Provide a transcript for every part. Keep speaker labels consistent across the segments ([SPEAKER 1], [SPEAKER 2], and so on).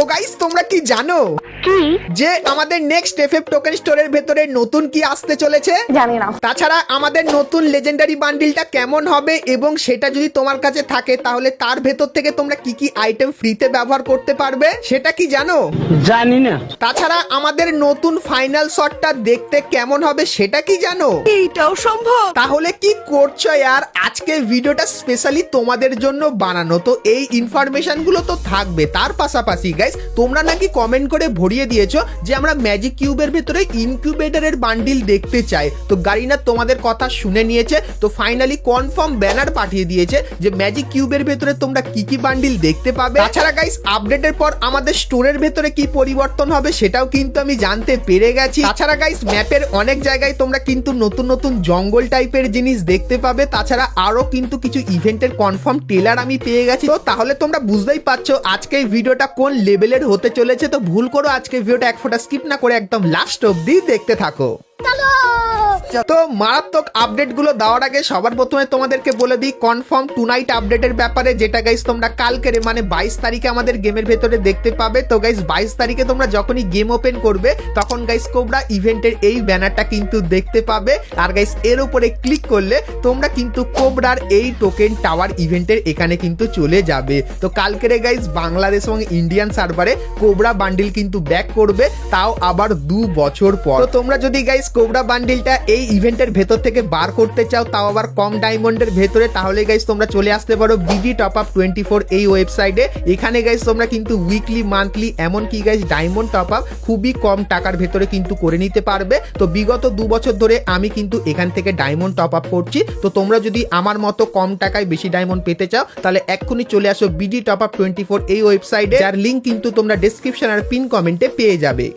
[SPEAKER 1] তো গাইস তোমরা কি জানো?
[SPEAKER 2] কি?
[SPEAKER 1] যে আমাদের নেক্সট এফএফ টোকেন স্টোরের ভেতরে নতুন কি আসতে চলেছে?
[SPEAKER 2] জানি না।
[SPEAKER 1] তাছাড়া আমাদের নতুন লেজেন্ডারি বান্ডিলটা কেমন হবে এবং সেটা যদি তোমার কাছে থাকে তাহলে তার ভেতর থেকে তোমরা কি কি আইটেম ফ্রিতে ব্যবহার করতে পারবে সেটা কি জানো?
[SPEAKER 3] জানি না।
[SPEAKER 1] তাছাড়া আমাদের নতুন ফাইনাল শটটা দেখতে কেমন হবে সেটা কি জানো?
[SPEAKER 4] এইটাও সম্ভব।
[SPEAKER 1] তাহলে কি করছ ইয়ার আজকে ভিডিওটা স্পেশালি তোমাদের জন্য বানানো? তো এই ইনফরমেশনগুলো তো থাকবে তার পাশাপাশি গাইস তোমরা নাকি কমেন্ট করে ভরিয়ে দিয়েছ যে আমরা ম্যাজিক কিউবের ভেতরে ইনকিউবেটরের বান্ডিল দেখতে চাই। তো গারিনা তোমাদের কথা শুনে নিয়েছে, তো ফাইনালি কনফার্ম ব্যানার পাঠিয়ে দিয়েছে যে ম্যাজিক কিউবের ভেতরে তোমরা কি কি বান্ডিল দেখতে পাবে। তাছাড়া গাইস আপডেটের পর আমাদের স্টোরের ভেতরে কি পরিবর্তন হবে সেটাও কিন্তু আমি জানতে পেরে গেছি। তাছাড়া গাইস ম্যাপের অনেক জায়গায় তোমরা কিন্তু নতুন নতুন জঙ্গল টাইপের জিনিস দেখতে পাবে। তাছাড়া আরও কিন্তু কিছু ইভেন্টের কনফার্ম টেলার আমি পেয়ে গেছি। তো তাহলে তোমরা বুঝতেই পারছ আজকে ভিডিওটা কোন লেভেলের হতে চলেছে, তো ভুল করো আজকে ভিডিওটা এক ফোঁটা স্কিপ না করে একদম লাস্ট অবধি দেখতে থাকো। তো মারাত্মক আপডেটগুলো দেওয়ার আগে সবার প্রথমে তোমাদেরকে বলে দিই কনফার্ম টু নাইট আপডেটের ব্যাপারে যেটা গাইস তোমরা কালকের মানে বাইশ তারিখে আমাদের গেমের ভেতরে দেখতে পাবে। তো গাইস বাইশ তারিখে তোমরা যখনই গেম ওপেন করবে, তখন গাইস কোবরা ইভেন্টের এই ব্যানারটা কিন্তু দেখতে পাবে। আর গাইস এর উপরে ক্লিক করলে তোমরা কিন্তু কোবরার এই টোকেন টাওয়ার ইভেন্টের এখানে কিন্তু চলে যাবে। তো কালকের গাইস বাংলাদেশ এবং ইন্ডিয়ান সার্ভারে কোবরা বান্ডিল কিন্তু ব্যাক করবে, তাও আবার দু বছর পর। তোমরা যদি গাইস কোবরা বান্ডিলটা এই ইভেন্টের ভেতর থেকে বার করতে চাও, তাও আবার কম ডায়মন্ডের ভেতরে, তাহলে গাইস তোমরা চলে আসতে পারো BD top up twenty four এই ওয়েবসাইটে এখানে গাইস তোমরা কিন্তু উইকলি মান্থলি এমনকি গাইস ডায়মন্ড টপ আপ খুবই কম টাকার ভেতরে কিন্তু করে নিতে পারবে। তো বিগত দু বছর ধরে আমি কিন্তু এখান থেকে ডায়মন্ড টপ আপ করছি। তো তোমরা যদি আমার মতো কম টাকায় বেশি ডায়মন্ড পেতে চাও, তাহলে এক্ষুনি চলে আসো BD top up twenty four এই ওয়েবসাইটে যার লিঙ্ক কিন্তু তোমরা ডিসক্রিপশন আর পিন কমেন্টে পেয়ে যাবে।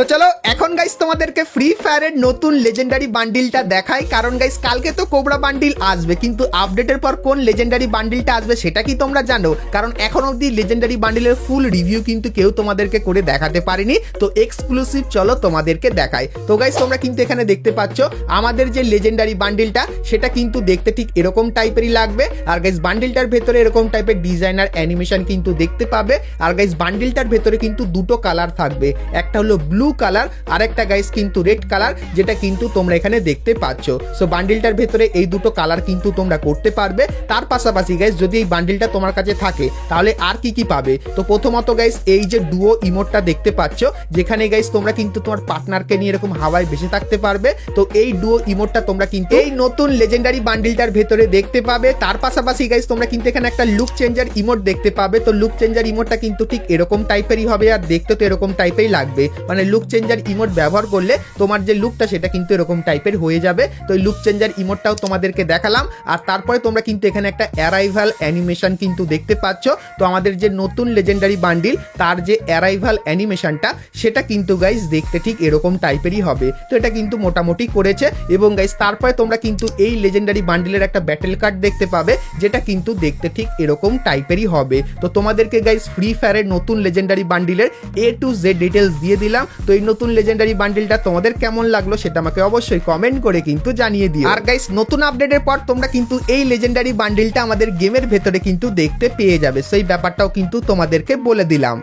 [SPEAKER 1] তো চলো, এখন গাইস তোমাদেরকে ফ্রি ফায়ারের নতুন লেজেন্ডারি বান্ডিলটা দেখাই। কারণ গাইস কালকে তো কোবরা বান্ডিল আসবে, কিন্তু আপডেটের পর কোন লেজেন্ডারি বান্ডিলটা আসবে সেটা কি তোমরা জানো? কারণ এখন অবধি লেজেন্ডারি বান্ডিলের ফুল রিভিউ কিন্তু কেউ তোমাদেরকে করে দেখাতে পারেনি। তো এক্সক্লুসিভ চলো তোমাদেরকে দেখাই। তো গাইস তোমরা কিন্তু এখানে দেখতে পাচ্ছ, আমাদের যে লেজেন্ডারি বান্ডিলটা সেটা কিন্তু দেখতে ঠিক এরকম টাইপেরই লাগবে। আর গাইস বান্ডিলটার ভেতরে এরকম টাইপের ডিজাইনার অ্যানিমেশন কিন্তু দেখতে পাবে। আর গাইস বান্ডিলটার ভেতরে কিন্তু দুটো কালার থাকবে। একটা হলো ব্লু কালার আর একটা গাইস কিন্তু রেড কালার যেটা কিন্তু তোমরা এখানে দেখতে পাচ্ছ। সো বান্ডিলটার ভেতরে এই দুটো কালার কিন্তু তোমরা করতে পারবে। তার পাশাপাশি গাইস যদি এই বান্ডিলটা তোমার কাছে থাকে, তাহলে আর কি কি পাবে? তো প্রথমত গাইস এই যে ডুও ইমোটটা দেখতে পাচ্ছ, যেখানে গাইস তোমরা কিন্তু তোমার পার্টনারকে নিয়ে এরকম হাওয়ায় বেঁচে থাকতে পারবে। তো এই ডুও ইমোটটা তোমরা কিন্তু এই নতুন লেজেন্ডারি বান্ডিলটার ভেতরে দেখতে পাবে। তার পাশাপাশি গাইস তোমরা কিন্তু এখানে একটা লুক চেঞ্জার ইমোট দেখতে পাবে। তো লুক চেঞ্জার ইমোটটা কিন্তু ঠিক এরকম টাইপেরই হবে, আর দেখতে তো এরকম টাইপেরই লাগবে। মানে লুক চেঞ্জার ইমোট ব্যবহার করলে তোমার যে লুকটা সেটা কিন্তু এরকম টাইপের হয়ে যাবে। তো লুক চেঞ্জার ইমোটটাও তোমাদেরকে দেখালাম। আর তারপরে তোমরা কিন্তু এখানে একটা অ্যারাইভাল অ্যানিমেশন কিন্তু দেখতে পাচ্ছ। তো আমাদের যে নতুন লেজেন্ডারি বান্ডিল তার যে অ্যারাইভাল অ্যানিমেশনটা সেটা কিন্তু গাইস দেখতে ঠিক এরকম টাইপেরই হবে। তো এটা কিন্তু মোটামুটি করেছে। এবং গাইস তারপরে তোমরা কিন্তু এই লেজেন্ডারি বান্ডিলের একটা ব্যাটেল কার্ড দেখতে পাবে, যেটা কিন্তু দেখতে ঠিক এরকম টাইপেরই হবে। তো তোমাদেরকে গাইস ফ্রি ফায়ারের নতুন লেজেন্ডারি বান্ডিলের এ টু জেড ডিটেলস দিয়ে দিলাম। তো এই নতুন লেজেন্ডারি বান্ডিলটা তোমাদের কেমন লাগল সেটা আমাকে অবশ্যই কমেন্ট করে কিন্তু জানিয়ে দিও। আর গাইস নতুন আপডেটের পর তোমরা কিন্তু এই লেজেন্ডারি বান্ডিলটা আমাদের গেমের ভেতরে কিন্তু দেখতে পেয়ে যাবে। সেই ব্যাপারটাও কিন্তু তোমাদেরকে বলে দিলাম।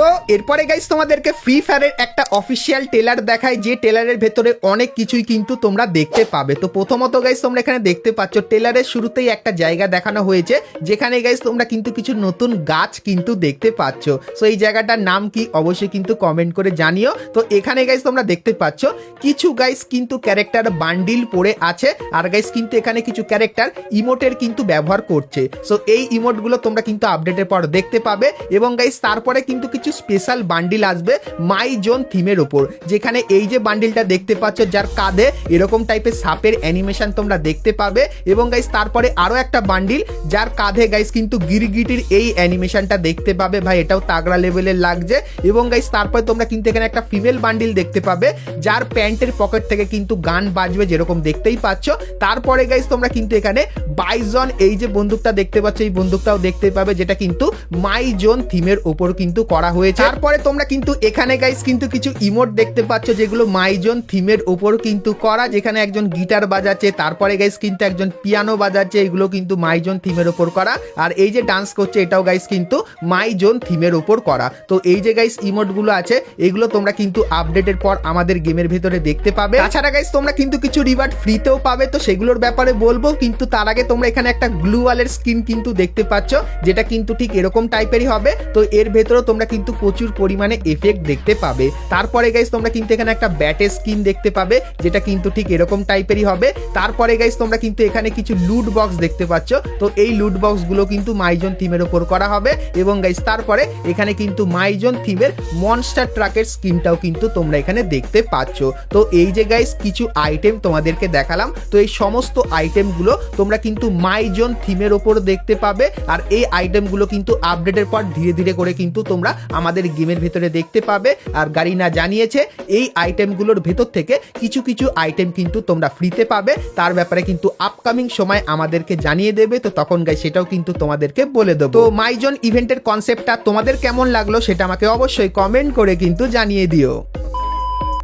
[SPEAKER 1] তো এরপরে গাইস তোমাদেরকে ফ্রি ফায়ারের একটা অফিসিয়াল টেলার দেখায় যে টেলারের ভেতরে অনেক কিছুই কিন্তু তোমরা দেখতে পাবে। তো প্রথমত গাইস তোমরা এখানে দেখতে পাচ্ছ টেলারের শুরুতেই একটা জায়গা দেখানো হয়েছে, যেখানে গাইস তোমরা কিন্তু কিছু নতুন গাছ কিন্তু দেখতে পাচ্ছ। সো এই জায়গাটার নাম কি অবশ্যই কিন্তু কমেন্ট করে জানিও। তো এখানে গাইস তোমরা দেখতে পাচ্ছ, কিছু গাইস কিন্তু ক্যারেক্টার বান্ডিল পড়ে আছে, আর গাইস কিন্তু এখানে কিছু ক্যারেক্টার ইমোটের কিন্তু ব্যবহার করছে। সো এই ইমোটগুলো তোমরা কিন্তু আপডেটের পর দেখতে পাবে, এবং গাইস তারপরে কিন্তু কিছু স্পেশাল বান্ডিল আসবে মাই জোন থিমের ওপর যেখানে এই যে বান্ডিলটা দেখতে পাচ্ছ, যার কাঁধে এরকম টাইপের সাপের অ্যানিমেশন তোমরা দেখতে পাবে। এবং গাইস তারপরে আরও একটা বান্ডিল যার কাঁধে গাইস কিন্তু গিরগিটির এই অ্যানিমেশনটা দেখতে পাবে। ভাই, এটাও তাগড়া লেভেলের লাগছে। এবং গাইস তারপরে তোমরা কিন্তু এখানে একটা ফিমেল বান্ডিল দেখতে পাবে, যার প্যান্টের পকেট থেকে কিন্তু গান বাজবে যেরকম দেখতেই পাচ্ছ। তারপরে গাইস তোমরা কিন্তু এখানে বাইজন এই যে বন্দুকটা দেখতে পাচ্ছ, এই বন্দুকটাও দেখতে পাবে, যেটা কিন্তু মাই জোন থিমের ওপর কিন্তু করা হয়েছে। তারপরে তোমরা কিন্তু এখানে গাইস কিন্তু কিছু ইমোট দেখতে পাচ্ছ, যেগুলো মাইজন থিমের ওপর কিন্তু করা, যেখানে একজন গিটার বাজাচ্ছে, তারপরে গাইস কিন্তু একজন পিয়ানো বাজাচ্ছে, এগুলো কিন্তু মাইজন থিমের ওপর করা, আর এই যে ডান্স করছে, এটাও গাইস কিন্তু মাইজন থিমের ওপর করা। তো এই যে গাইস ইমোটগুলো আছে, এগুলো তোমরা কিন্তু আপডেটের পর আমাদের গেমের ভেতরে দেখতে পাবে। তাছাড়া গাইস তোমরা কিন্তু কিছু রিওয়ার্ড ফ্রিতেও পাবে, তো সেগুলোর ব্যাপারে বলব, কিন্তু তার আগে তোমরা এখানে একটা গ্লু ওয়ালের স্কিন কিন্তু দেখতে পাচ্ছ, যেটা কিন্তু ঠিক এরকম টাইপেরই হবে, তো এর ভেতরেও তোমরা কিন্তু প্রচুর পরিমাণে এফেক্ট দেখতে পাবে। তারপরে গাইস তোমরা কিন্তু এখানে একটা ব্যাটের স্কিন দেখতে পাবে, যেটা কিন্তু ঠিক এরকম টাইপেরই হবে। তারপরে গাইস তোমরা কিন্তু এখানে কিছু লুট বক্স দেখতে পাচ্ছ। তো এই লুট বক্সগুলো কিন্তু মাইজন থিমের ওপর করা হবে এবং গাইস তারপরে এখানে কিন্তু মাইজন থিমের মনস্টার ট্রাকের স্কিনটাও কিন্তু তোমরা এখানে দেখতে পাচ্ছ। তো এই যে গাইস কিছু আইটেম তোমাদেরকে দেখালাম। তো এই সমস্ত আইটেমগুলো তোমরা কিন্তু মাইজন থিমের ওপর দেখতে পাবে। আর এই আইটেমগুলো কিন্তু আপডেটের পর ধীরে ধীরে করে কিন্তু তোমরা আমাদের গেমের ভেতরে দেখতে পাবে। আর গাড়িনা জানিয়েছে, এই আইটেমগুলোর ভেতর থেকে কিছু কিছু আইটেম কিন্তু তোমরা ফ্রিতে পাবে। তার ব্যাপারে কিন্তু আপকামিং সময় আমাদেরকে জানিয়ে দেবে। তো তখন গাই সেটাও কিন্তু তোমাদেরকে বলে দেবো। তো মাইজন ইভেন্টের কনসেপ্টটা তোমাদের কেমন লাগল সেটা আমাকে অবশ্যই কমেন্ট করে কিন্তু জানিয়ে দিও।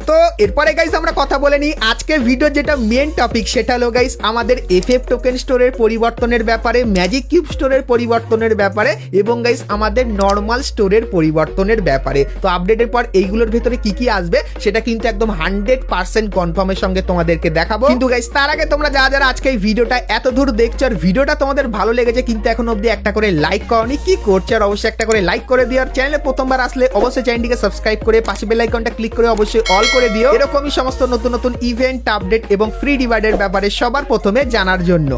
[SPEAKER 1] তো এরপরে গাইস আমরা কথা বলে নিই। আজকের ভিডিও যেটা মেন টপিক সেটা হলো গাইস আমাদের এফএফ টোকেন স্টোরের পরিবর্তনের ব্যাপারে ম্যাজিক কিউব স্টোরের পরিবর্তনের ব্যাপারে এবং গাইস আমাদের নর্মাল স্টোরের পরিবর্তনের ব্যাপারে। তো আপডেটের পর এইগুলোর ভেতরে কি কি আসবে, সেটা কিন্তু একদম হান্ড্রেড পার্সেন্ট কনফার্মের সঙ্গে তোমাদেরকে দেখাবো। কিন্তু গাইস তার আগে তোমরা যারা যারা আজকে এই ভিডিওটা এত দূর দেখছ আর ভিডিওটা তোমাদের ভালো লেগেছে, কিন্তু এখন অবধি একটা করে লাইক করনি, কি করছ আর অবশ্যই একটা করে লাইক করে দিও। আর চ্যানেলে প্রথমবার আসলে অবশ্যই চ্যানেলটিকে সাবস্ক্রাইব করে পাশে বেল আইকনটা ক্লিক করে অবশ্যই অল করে দিও। এরকমই সমস্ত নতুন নতুন ইভেন্ট আপডেট এবং ফ্রি ডিভাইডের ব্যাপারে সবার প্রথমে জানার জন্য।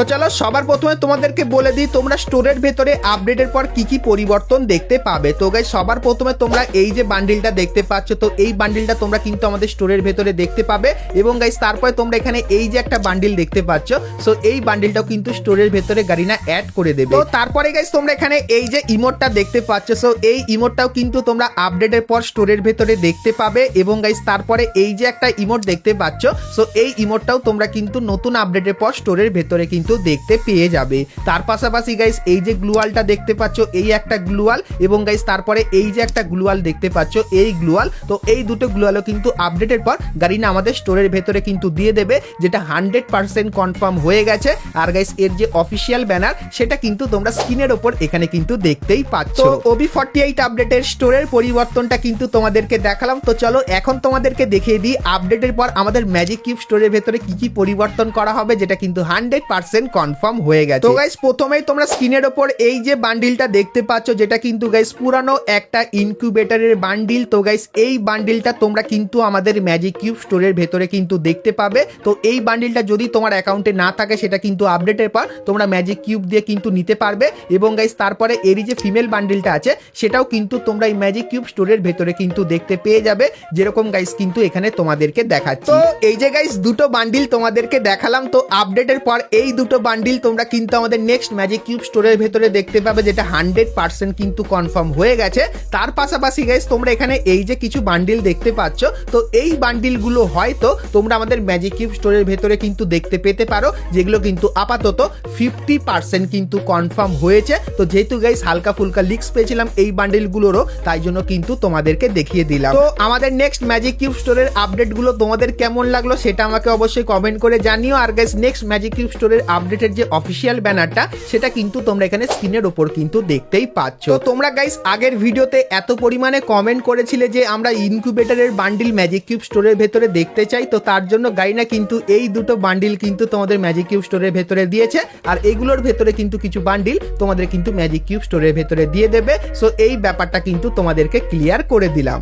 [SPEAKER 1] তো চলো সবার প্রথমে তোমাদেরকে বলে দিই, তোমরা স্টোরের ভেতরে আপডেটের পর কি কি পরিবর্তন দেখতে পাবে। তো গাই সবার প্রথমে তোমরা এই যে বান্ডিলটা দেখতে পাচ্ছ, তো এই বান্ডিলটা তোমরা কিন্তু আমাদের স্টোরের ভেতরে দেখতে পাবে এবং গাইস তারপরে তোমরা এখানে এই যে একটা বান্ডিল দেখতে পাচ্ছ সো এই বান্ডিলটাও কিন্তু স্টোরের ভেতরে গাড়িনা অ্যাড করে দেবে। তো তারপরে গাইস তোমরা এখানে এই যে ইমোটটা দেখতে পাচ্ছ সো এই ইমোটটাও কিন্তু তোমরা আপডেটের পর স্টোরের ভেতরে দেখতে পাবে এবং গাইস তারপরে এই যে একটা ইমোট দেখতে পাচ্ছ সো এই ইমোটটাও তোমরা কিন্তু নতুন আপডেটের পর স্টোরের ভেতরে কিন্তু দেখতে পেয়ে যাবে। তার পাশাপাশি গাইস এই যে গ্লুয়ালটা দেখতে পাচ্ছ এই একটা গ্লুয়াল এবং গাইস তারপরে এই যে একটা গ্লুয়াল দেখতে পাচ্ছ এই গ্লুয়াল তো এই দুটো গ্লুয়ালও কিন্তু আপডেটের পর গাড়িনা আমাদের স্টোরের ভেতরে কিন্তু দিয়ে দেবে যেটা হান্ড্রেড পার্সেন্ট কনফার্ম হয়ে গেছে। আর গাইস এর যে অফিসিয়াল ব্যানার সেটা কিন্তু তোমরা স্ক্রিনের ওপর এখানে কিন্তু দেখতেই পাচ্ছ। ওবি ফর্টি এইট আপডেটের স্টোরের পরিবর্তনটা কিন্তু তোমাদেরকে দেখালাম। তো চলো এখন তোমাদেরকে দেখিয়ে দিই আপডেটের পর আমাদের ম্যাজিক কিউব স্টোরের ভেতরে কি কি পরিবর্তন করা হবে যেটা কিন্তু হান্ড্রেড পার্সেন্ট কনফার্ম হয়ে গেছে। তো গাইস প্রথমেই তোমরা স্ক্রিনের ওপর এই যে বান্ডিলটা দেখতে পাচ্ছ, যেটা কিন্তু গাইস পুরানো একটা ইনকিউবেটরের বান্ডিল তো গাইস এই বান্ডিলটা তোমরা কিন্তু আমাদের ম্যাজিক কিউব স্টোরের ভেতরে কিন্তু দেখতে পাবে। তো এই বান্ডিলটা যদি তোমার অ্যাকাউন্টে না থাকে, সেটা কিন্তু আপডেটের পর তোমরা ম্যাজিক কিউব দিয়ে কিন্তু নিতে পারবে। এবং গাইস তারপরে এরই যে ফিমেল বান্ডিলটা আছে, সেটাও কিন্তু তোমরা এই ম্যাজিক কিউব স্টোরের ভেতরে কিন্তু দেখতে পেয়ে যাবে। যেরকম গাইস কিন্তু এখানে তোমাদেরকে দেখাচ্ছি। তো এই যে গাইস দুটো বান্ডিল তোমাদেরকে দেখালাম। তো আপডেটের পর এই দুটো বান্ডিল তোমরা কিন্তু আমাদের নেক্সট ম্যাজিক কিউব স্টোরের ভেতরে দেখতে পাবে, যেটা হান্ড্রেড পার্সেন্ট কিন্তু কনফার্ম হয়ে গেছে। তার পাশাপাশি গাইস তোমরা এখানে এই যে কিছু বান্ডিল দেখতে পাচ্ছ, তো এই বান্ডিলগুলো হয়তো তোমরা আমাদের ম্যাজিক কিউব স্টোরের ভেতরে কিন্তু দেখতে পেতে পারো, যেগুলো কিন্তু আপাতত ফিফটি পার্সেন্ট কিন্তু কনফার্ম হয়েছে। তো যেহেতু গাইস হালকা ফুলকা লিক্স পেয়েছিলাম এই বান্ডিলগুলোরও তাই জন্য কিন্তু তোমাদেরকে দেখিয়ে দিলাম। তো আমাদের নেক্সট ম্যাজিক কিউব স্টোরের আপডেটগুলো তোমাদের কেমন লাগল, সেটা আমাকে অবশ্যই কমেন্ট করে জানিও। আর গাইস নেক্সট ম্যাজিক কিউব স্টোরের আপডেটের যে অফিসিয়াল ব্যানারটা সেটা কিন্তু তোমরা এখানে স্ক্রিনের ওপর কিন্তু দেখতেই পাচ্ছ। তোমরা গাইস আগের ভিডিওতে এত পরিমাণে কমেন্ট করেছিলে যে আমরা ইনকিউবেটরের বান্ডিল ম্যাজিক কিউব স্টোরের ভেতরে দেখতে চাই, তো তার জন্য গাইনা কিন্তু এই দুটো বান্ডিল কিন্তু তোমাদের ম্যাজিক কিউব স্টোরের ভেতরে দিয়েছে, আর এগুলোর ভেতরে কিন্তু কিছু বান্ডিল তোমাদের কিন্তু ম্যাজিক কিউব স্টোরের ভেতরে দিয়ে দেবে। সো এই ব্যাপারটা কিন্তু তোমাদেরকে ক্লিয়ার করে দিলাম।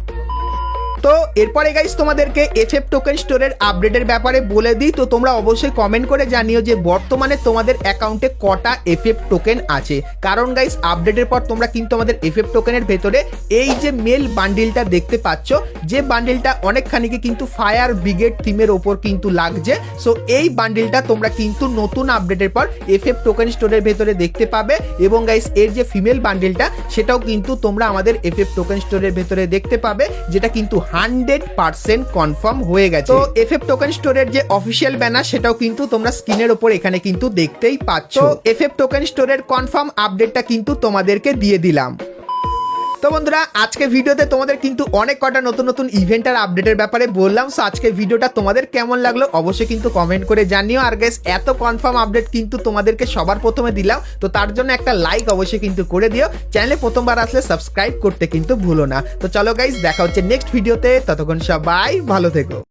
[SPEAKER 1] তো এরপরে গাইস তোমাদেরকে এফএফ টোকেন স্টোরের আপডেটের ব্যাপারে বলে দিই। তো তোমরা অবশ্যই কমেন্ট করে জানিও যে বর্তমানে তোমাদের অ্যাকাউন্টে কটা এফএফ টোকেন আছে। কারণ গাইস আপডেটের পর তোমরা কিন্তু আমাদের এফএফ টোকেনের ভেতরে এই যে মেল বান্ডিলটা দেখতে পাচ্ছ, যে বান্ডিলটা অনেকখানিকে কিন্তু ফায়ার ব্রিগেড থিমের ওপর কিন্তু লাগছে। সো এই বান্ডিলটা তোমরা কিন্তু নতুন আপডেটের পর এফএফ টোকেন স্টোরের ভেতরে দেখতে পাবে। এবং গাইস এর যে ফিমেল বান্ডিলটা সেটাও কিন্তু তোমরা আমাদের এফএফ টোকেন স্টোরের ভেতরে দেখতে পাবে, যেটা কিন্তু হান্ড্রেড পার্সেন্ট কনফার্ম হয়ে গেছে। তো এফ টোকেন স্টোরের যে অফিসিয়াল ব্যানার সেটাও কিন্তু তোমরা স্ক্রিনের ওপর এখানে কিন্তু দেখতেই পাচ্ছ। এফ এফ টোকেন স্টোরের কনফার্ম আপডেটটা কিন্তু তোমাদেরকে দিয়ে দিলাম। তো বন্ধুরা, আজকে ভিডিওতে তোমাদের কিন্তু অনেক কটা নতুন নতুন ইভেন্ট আর আপডেটের ব্যাপারে বললাম। সো আজকে ভিডিওটা তোমাদের কেমন লাগল অবশ্যই কিন্তু কমেন্ট করে জানিও। আর গেস এত কনফার্ম আপডেট কিন্তু তোমাদেরকে সবার প্রথমে দিলাম। তো তার জন্য একটা লাইক অবশ্যই কিন্তু করে দিও। চ্যানেলে প্রথমবার আসলে সাবস্ক্রাইব করতে কিন্তু ভুলো না। তো চলো গাইস দেখা হচ্ছে নেক্সট ভিডিওতে ততক্ষণ সবাই ভালো থেকো।